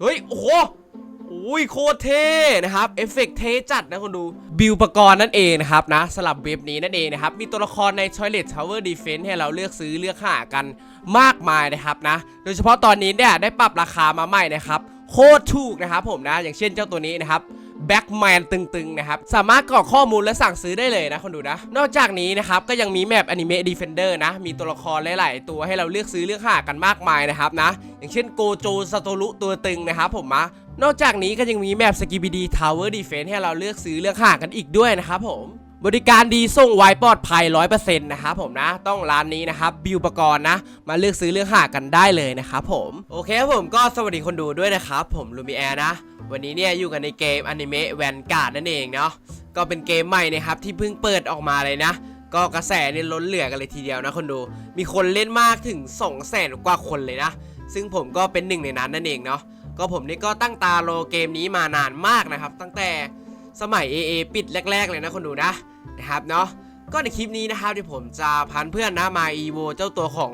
เฮ้ย โอ้โหอุ้ยโคตรเท่นะครับเอฟเฟกต์เท่จัดนะคนดูบิวปกรณ์นั่นเองนะครับนะสลับเว็บนี้นั่นเองนะครับ มีตัวละครใน Toilet Tower Defense ให้เราเลือกซื้อเลือกหากันมากมายนะครับนะ โดยเฉพาะตอนนี้เนี่ยได้ปรับราคามาใหม่นะครับ โคตรถูกนะครับผมนะ อย่างเช่นเจ้าตัวนี้นะครับ แบ็กแมนตึงๆนะครับ สามารถกรอกข้อมูลและสั่งซื้อได้เลยนะคนดูนะ นอกจากนี้นะครับ ก็ยังมีแมปอนิเมะดีเฟนเดอร์นะ มีตัวละครหลายๆ ตัวให้เราเลือกซื้อเลือกหากันมากมายนะครับนะ อย่างเช่นโกโจซาโตรุตัวตึงนะครับผมนะนอกจากนี้ก็ยังมีแมปสกิบิดีทาวเวอร์ดีเฟนให้เราเลือกซื้อเลือกหากันอีกด้วยนะครับผม บริการดีส่งไวปลอดภัย 100%นะครับผมนะ ต้องร้านนี้นะครับบิวปกรณ์นะ มาเลือกซื้อเลือกหากันได้เลยนะครับผมโอเคครับผมก็สวัสดีคนดูด้วยนะครับ ผมลูมิแอร์นะ วันนี้เนี่ยอยู่กันในเกมอนิเมะแวนการ์ดนั่นเองเนาะก็เป็นเกมใหม่นะครับที่เพิ่งเปิดออกมาเลยนะ ก็กระแสเนี่ยล้นเหลือกันเลยทีเดียวนะคนดู มีคนเล่นมากถึง 2 0 0แสนกว่าคนเลยนะ ซึ่งผมก็เป็นหนึ่งในนั้นนั่นเองเนาะก็ผมนี่ก็ตั้งตารอเกมนี้มานานมากนะครับ ตั้งแต่ สมัย AA ปิดแรก ๆ เลยนะคนดูนะนะครับเนาะก็ในคลิปนี้นะครับเดี๋ยวผมจะพันเพื่อนนะมาอีโวเจ้าตัวของ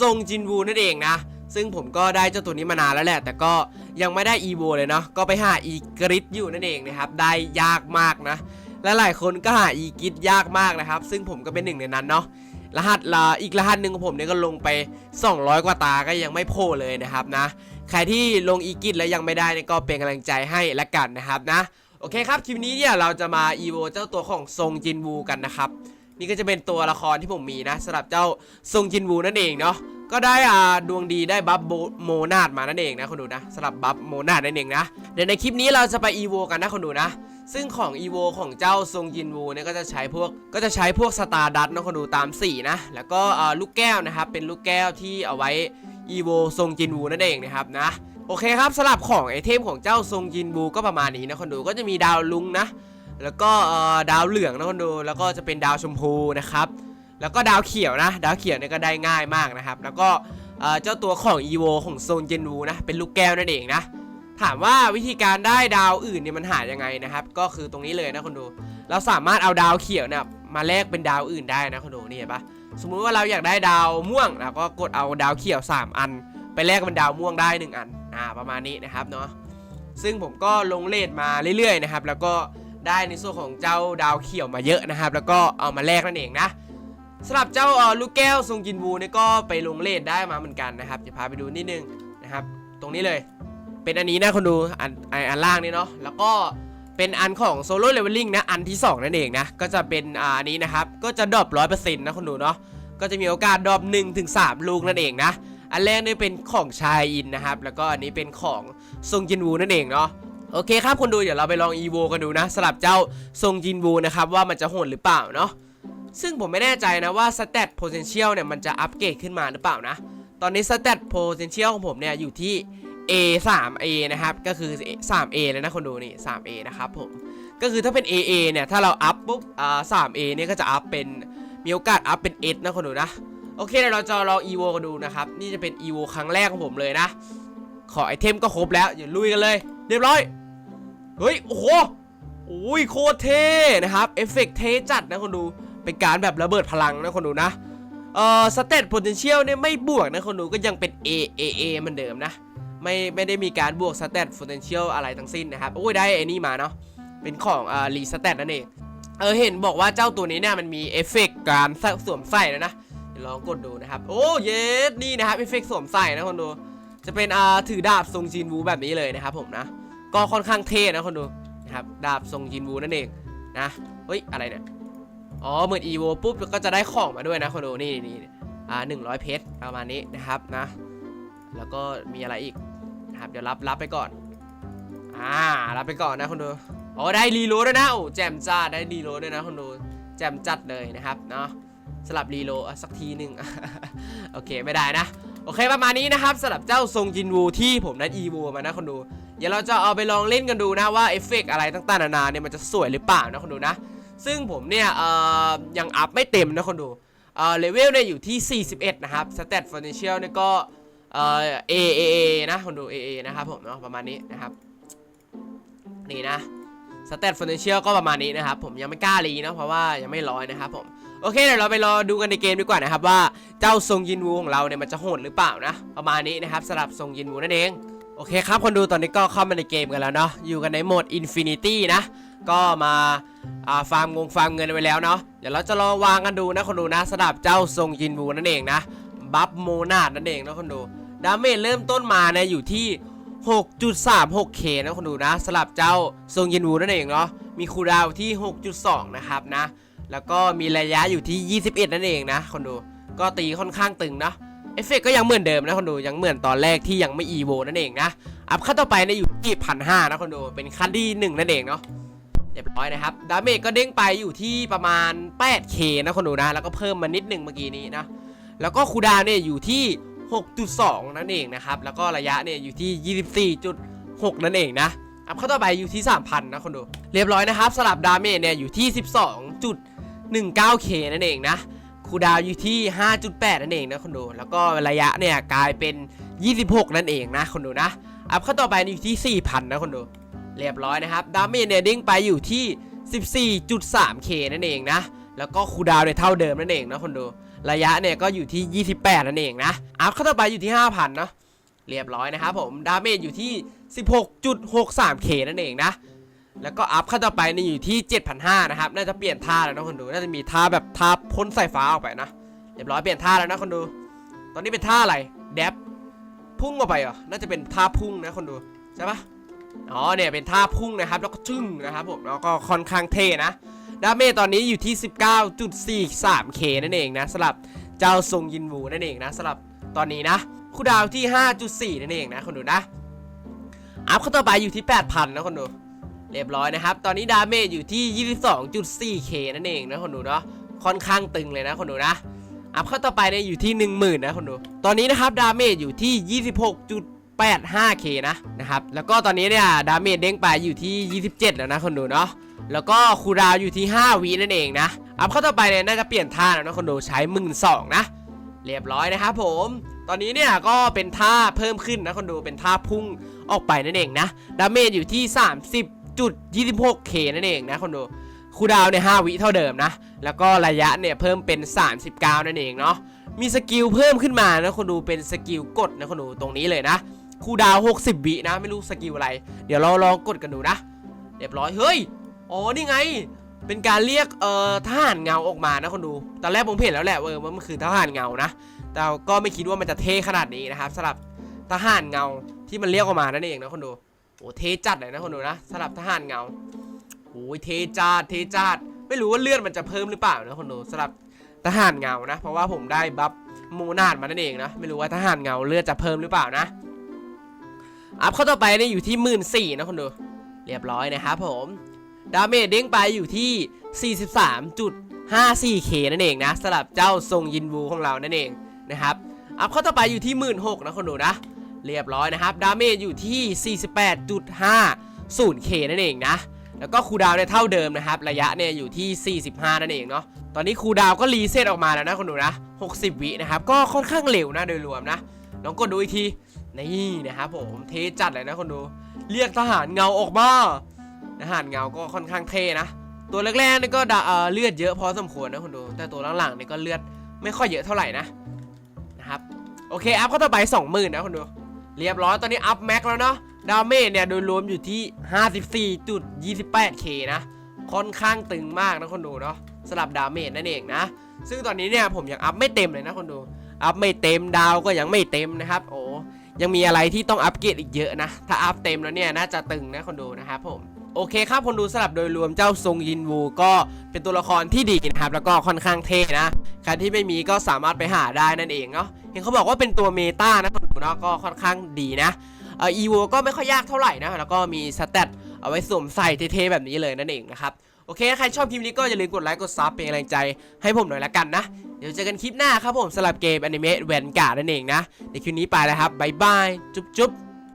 ทรงจินวูนั่นเองนะ ซึ่งผมก็ได้เจ้าตัวนี้มานานแล้วแหละ แต่ก็ยังไม่ได้อีโวเลยเนาะก็ไปหาอีกริดอยู่นั่นเองนะครับได้ยากมากนะและหลายคนก็หาอีกิดยากมากนะครับ ซึ่งผมก็เป็นหนึ่งในนั้นเนาะรหัสละอีกรหัสหนึ่งของผมเนี่ยก็ลงไป 200 กว่าตาก็ยังไม่โผล่เลยนะครับนะ ใครที่ลงอีกิดแล้วยังไม่ได้เนี่ยก็เป็นกำลังใจให้ละกันนะครับนะ โอเคครับคลิปนี้เนี่ยเราจะมาอีโวเจ้าตัวของทรงจินวูกันนะครับนี่ก็จะเป็นตัวละครที่ผมมีนะสำหรับเจ้าทรงจินวูนั่นเองเนาะก็ได้อ่าดวงดีได้บัฟโบโมนาดมานั่นเองนะคนดูนะสำหรับบัฟโมนาดนั่นเองนะเดี๋ยวในคลิปนี้เราจะไปอีโวกันนะคนดูนะซึ่งของอีโวของเจ้าทรงจินวูเนี่ยก็จะใช้พวกก็จะใช้พวกสตาร์ดัตนะคนดูตามสีนะแล้วก็ลูกแก้วนะครับเป็นลูกแก้วที่เอาไว้อีโวทรงจินวูนั่นเองนะครับนะ โอเคครับสลับของไอเทมของเจ้าทรงจินบูก็ประมาณนี้นะคนดูก็จะมีดาวลุงนะ แล้วก็ดาวเหลืองนะคนดูแล้วก็จะเป็นดาวชมพูนะครับ แล้วก็ดาวเขียวนะ ดาวเขียวเนี่ยก็ได้ง่ายมากนะครับ แล้วก็เอ่อเจ้าตัวของอีโวของโซนเจนวูนะเป็นลูกแก้วนั่นเองนะถามว่าวิธีการได้ดาวอื่นเนี่ยมันหายังไงนะครับ ก็คือตรงนี้เลยนะคนดู เราสามารถเอาดาวเขียวเนี่ยมาแลกเป็นดาวอื่นได้นะคนดูนี่เห็นปะสมมุติว่าเราอยากได้ดาวม่วงเราก็กดเอาดาวเขียว 3 อัน ไปแลกเป็นดาวม่วงได้ 1 อัน อ่าประมาณนี้นะครับเนาะซึ่งผมก็ลงเลทมาเรื่อยๆนะครับ แล้วก็ได้ในส่วนของเจ้าดาวเขียวมาเยอะนะครับ แล้วก็เอามาแลกนั่นเองนะสำหรับเจ้าลูกแก้วทรงจินวูเนี่ยก็ไปลงเลทได้มาเหมือนกันนะครับจะพาไปดูนิดนึงนะครับ ตรงนี้เลย เป็นอันนี้นะคนดูอันอันอันล่างนี่เนาะแล้วก็เป็นอันของโซโล่เลเวลลิ่งนะอันที่ 2 นั่นเองนะ ก็จะเป็นอันนี้นะครับ ก็จะดรอปร้อยเปอร์เซ็นต์นะคนดูเนาะก็จะมีโอกาสดรอป1ถึง3ลูกนั่นเองนะ อันแรกนี่เป็นของชายอินนะครับ แล้วก็อันนี้เป็นของทรงจินวูนั่นเองเนาะโอเคครับคนดูเดี๋ยวเราไปลองอีโวกันดูนะสลับเจ้าทรงจินวูนะครับว่ามันจะโหดหรือเปล่าเนาะซึ่งผมไม่แน่ใจนะว่า stat potential เนี่ยมันจะอัปเกรดขึ้นมาหรือเปล่านะ ตอนนี้ stat potential ของผมเนี่ยอยู่ที่ A 3 A นะครับ ก็คือ 3 A เลยนะคนดูนี่3 A นะครับผม ก็คือถ้าเป็น AA เนี่ย ถ้าเราอัพปุ๊บอ่า 3A เนี่ยก็จะอัพเป็น มีโอกาสอัพเป็น S นะคนดูนะ โอเคเดี๋ยวเราจะลอง EVO กันดูนะครับ นี่จะเป็น EVO ครั้งแรกของผมเลยนะ ขอไอเทมก็ครบแล้วอย่าลุยกันเลย เรียบร้อย เฮ้ย โอ้โหโอ้ยโคตรเท่นะครับ เอฟเฟกต์เท่จัดนะคนดู เป็นการแบบระเบิดพลังนะคนดูนะ เอ่อสเตต potential เนี่ยไม่บวกนะคนดูก็ยังเป็น A A A เหมือนเดิมนะ ไม่ไม่ได้มีการบวก stat potential อะไรทั้งสิ้นนะครับ โอ้ยได้ไอ้นี่มาเนาะ เป็นของอ่า re stat นั่นเอง เออเห็นบอกว่าเจ้าตัวนี้เนี่ยมันมีเอฟเฟกต์การสวมใส่แล้วนะ ลองกดดูนะครับ โอ้เยสนี่นะครับเอฟเฟกต์สวมใส่นะคนดู จะเป็นอ่าถือดาบทรงจินวูแบบนี้เลยนะครับผมนะ ก็ค่อนข้างเท่นะคนดูนะครับดาบทรงจินวูนั่นเองนะเฮ้ยอะไรเนี่ยอ๋อเหมือนอีโวปุ๊บก็จะได้ของมาด้วยนะคนดูนี่นี่อ่าหนึ่งร้อยเพชรประมาณนี้นะครับนะ แล้วก็มีอะไรอีกนะครับเดี๋ยวรับรับไปก่อนอ่ารับไปก่อนนะคนดูอ๋อได้รีโหลดด้วยนะโอ้แจมจ้าได้รีโหลดด้วยนะคนดูแจมจัดเลยนะครับเนาะ สลับรีโลอะสักทีหนึ่งโอเคไม่ได้นะ โอเคประมาณนี้นะครับสำหรับเจ้าทรงจินวูที่ผมนัดอีวูมานะคนดูเดี๋ยวเราจะเอาไปลองเล่นกันดูนะว่าเอฟเฟกต์อะไรต่างๆนานาเนี่ยมันจะสวยหรือเปล่านะคนดูนะ ซึ่งผมเนี่ยเอ่อยังอัพไม่เต็มนะคนดูเอ่อเลเวลเนี่ยอยู่ที่ 41 นะครับสเตตฟอร์นิเชียลเนี่ยก็เอ่อ A A A นะคนดู A A นะครับผมเนาะประมาณนี้นะครับนี่นะ สเตตฟอร์นิเชียลก็ประมาณนี้นะครับผมยังไม่กล้ารีนะเพราะว่ายังไม่ร้อยนะครับผมโอเคเดี๋ยวเราไปรอดูกันในเกมดีกว่านะครับว่าเจ้าทรงยินวูของเราเนี่ยมันจะโหดหรือเปล่านะ ประมาณนี้นะครับสำหรับทรงยินวูนั่นเองโอเคครับคนดูตอนนี้ก็เข้ามาในเกมกันแล้วเนาะอยู่กันในโหมด Infinity นะ ก็มาาฟาร์มงงฟาร์มเงินไปแล้วเนาะเดี๋ยวเราจะลองวางกันดูนะคนดูนะสำหรับเจ้าทรงยินบูนั่นเองนะบัฟโมนาดนั่นเองนะคนดูดาเมจเริ่มต้นมาเนี่ยอยู่ที่ 6.36k นะคนดูนะสำหรับเจ้าทรงยินบูนั่นเองเนาะมีคูดาวที่ 6.2 นะครับนะ แล้วก็มีระยะอยู่ที่ 21 นั่นเองนะคนดูก็ตีค่อนข้างตึงเนาะเอฟเฟกก็ยังเหมือนเดิมนะคนดูยังเหมือนตอนแรกที่ยังไม่อีโวนั่นเองนะอัพขั้นต่อไปเนี่ยอยู่ที่พันห้านะคนดูเป็นขั้นที่หนึ่งนั่นเองเนาะเรียบร้อยนะครับดาเมจก็เด้งไปอยู่ที่ประมาณ 8k นะคนดูนะ แล้วก็เพิ่มมานิดหนึ่งเมื่อกี้นี้นะแล้วก็คูดาวเนี่ยอยู่ที่ 6.2 นั่นเองนะครับ แล้วก็ระยะเนี่ยอยู่ที่ 24.6 นั่นเองนะอัพขั้นต่อไปอยู่ที่ 3,000 นะคนดู เรียบร้อยนะครับสลับดาเมจเนี่ยอยู่ที่ 12.19k นั่นเองนะคูดาวอยู่ที่ 5.8 นั่นเองนะคนดู แล้วก็ระยะเนี่ยกลายเป็น 26 นั่นเองนะคนดูนะ อัพขั้นต่อไปอยู่ที่ 4,000 นะคนดู เรียบร้อยนะครับ ดาเมจเนี่ยเด้งไปอยู่ที่ 14.3k นั่นเองนะ แล้วก็คูดาวเนี่ยเท่าเดิมนั่นเองนะคนดู ระยะเนี่ยก็อยู่ที่ 28 นั่นเองนะอัพขั้นต่อไปอยู่ที่ 5,000เนาะเรียบร้อยนะครับผมดาเมจอยู่ที่ 16.63k นั่นเองนะแล้วก็อัพขั้นต่อไปนี่อยู่ที่ 7,500 นะครับ น่าจะเปลี่ยนท่าแล้วนะคนดู น่าจะมีท่าแบบท่าพ่นสายฟ้าออกไปนะ เรียบร้อยเปลี่ยนท่าแล้วนะคนดู ตอนนี้เป็นท่าอะไรแดบพุ่งออกไปเหรอ น่าจะเป็นท่าพุ่งนะคนดู ใช่ปะอ๋อเนี่ยเป็นท่าพุ่งนะครับ แล้วก็จึ้งนะครับผม แล้วก็ค่อนข้างเท่นะ ดาเมจตอนนี้อยู่ที่ 19.43k นั่นเองนะสำหรับเจ้าทรงยินวูนั่นเองนะสำหรับตอนนี้นะคูลดาวที่ 5.4 นั่นเองนะคนดูนะ อัพเข้าต่อไปอยู่ที่ 8,000 นะคนดู เรียบร้อยนะครับ ตอนนี้ดาเมจอยู่ที่ 22.4k นั่นเองนะคนดูเนาะค่อนข้างตึงเลยนะคนดูนะอัพเข้าต่อไปเนี่ยอยู่ที่ 10,000 นะคนดู ตอนนี้นะครับดาเมจอยู่ที่ 26.85k นะนะครับ แล้วก็ตอนนี้เนี่ยดาเมจเด้งไปอยู่ที่ 27 แล้วนะคนดูเนาะ แล้วก็คูดาวอยู่ที่ 5วินั่นเองนะ อัพเข้าต่อไปเนี่ยน่าจะเปลี่ยนท่าแล้วนะคนดูใช้1 2ื่นนะ เรียบร้อยนะครับผม ตอนนี้เนี่ยก็เป็นท่าเพิ่มขึ้นนะคนดูเป็นท่าพุ่งออกไปนั่นเองนะ ดาเมจอยู่ที่ 30.26k นั่นเองนะคนดูคูดาวน์เนี่ย5วิเท่าเดิมนะ แล้วก็ระยะเนี่ยเพิ่มเป็น 39 นั่นเองเนาะ มีสกิลเพิ่มขึ้นมานะคนดูเป็นสกิลกดนะคนดูตรงนี้เลยนะคูดาว 60 วินะไม่รู้สกิลอะไร เดี๋ยวเราลองกดกันดูนะ เรียบร้อย เฮ้ย อ๋อนี่ไง เป็นการเรียกเอ่อทหารเงาออกมานะคนดู ตอนแรกผมเห็นแล้วแหละเออว่ามันคือทหารเงานะ แต่ก็ไม่คิดว่ามันจะเท่ขนาดนี้นะครับสำหรับทหารเงาที่มันเรียกออกมานั่นเองนะคนดูโอ้เทจัดเลยนะคนดูนะสำหรับทหารเงาโอ้ยเทจัดเทจัดไม่รู้ว่าเลือดมันจะเพิ่มหรือเปล่านะคนดูสำหรับทหารเงานะ เพราะว่าผมได้บัฟมูนาดมานั่นเองนะไม่รู้ว่าทหารเงาเลือดจะเพิ่มหรือเปล่านะอัพเข้าต่อไปเนี่ยอยู่ที่หมื่นสี่นะคนดูเรียบร้อยนะครับผม ดาเมจเด้งไปอยู่ที่ 43.54k นั่นเองนะสำหรับเจ้าทรงยินวูของเรานั่นเองนะครับ อัพเข้าต่อไปอยู่ที่ 16,000นะคนดูนะ เรียบร้อยนะครับ ดาเมจอยู่ที่ 48.50k นั่นเองนะ แล้วก็คูดาวเนี่ยเท่าเดิมนะครับ ระยะเนี่ยอยู่ที่ 45 นั่นเองเนาะ ตอนนี้คูดาวก็รีเซ็ตออกมาแล้วนะคนดูนะ 60 วินะครับ ก็ค่อนข้างเร็วนะโดยรวมนะ ลองกดดูอีกที นี่นะครับผม เทจัดเลยนะคนดู เรียกทหารเงาออกมา ทหารเงาก็ค่อนข้างเท่นะ ตัวแรกๆนี่ก็ดาเลือดเยอะพอสมควรนะคนดู แต่ตัวหลังๆนี่ก็เลือดไม่ค่อยเยอะเท่าไหร่นะนะครับโอเคอัพเข้าต่อไป20,000นะคนดู เรียบร้อยตอนนี้อัพแม็กแล้วเนาะดาเมจเนี่ยโดยรวมอยู่ที่ 54.28k นะค่อนข้างตึงมากนะคนดูเนาะสลับดาเมจนั่นเองนะ ซึ่งตอนนี้เนี่ยผมยังอัพไม่เต็มเลยนะคนดูอัพไม่เต็มดาวก็ยังไม่เต็มนะครับ โอ้ยังมีอะไรที่ต้องอัปเกรดอีกเยอะนะ ถ้าอัพเต็มแล้วเนี่ยน่าจะตึงนะคนดูนะครับผม โอเคครับคนดูสลับโดยรวมเจ้าทรงยินวูก็เป็นตัวละครที่ดีนะครับ แล้วก็ค่อนข้างเท่นะใครที่ไม่มีก็สามารถไปหาได้นั่นเองเนาะเห็นเขาบอกว่าเป็นตัวเมตานะคนดูเนาะก็ค่อนข้างดีนะเอ่ออีโวก็ไม่ค่อยยากเท่าไหร่นะแล้วก็มีสเตตเอาไว้สวมใส่เท่ๆแบบนี้เลยนั่นเองนะครับโอเค ใครชอบคลิปนี้ก็อย่าลืมกดไลค์กดซับเป็นกำลังใจให้ผมหน่อยละกันนะ เดี๋ยวเจอกันคลิปหน้าครับผมสำหรับเกมอนิเมะแวนการ์ดนั่นเองนะ ในคลิปนี้ไปแล้วครับ บ๊ายบาย จุ๊บจุ๊บ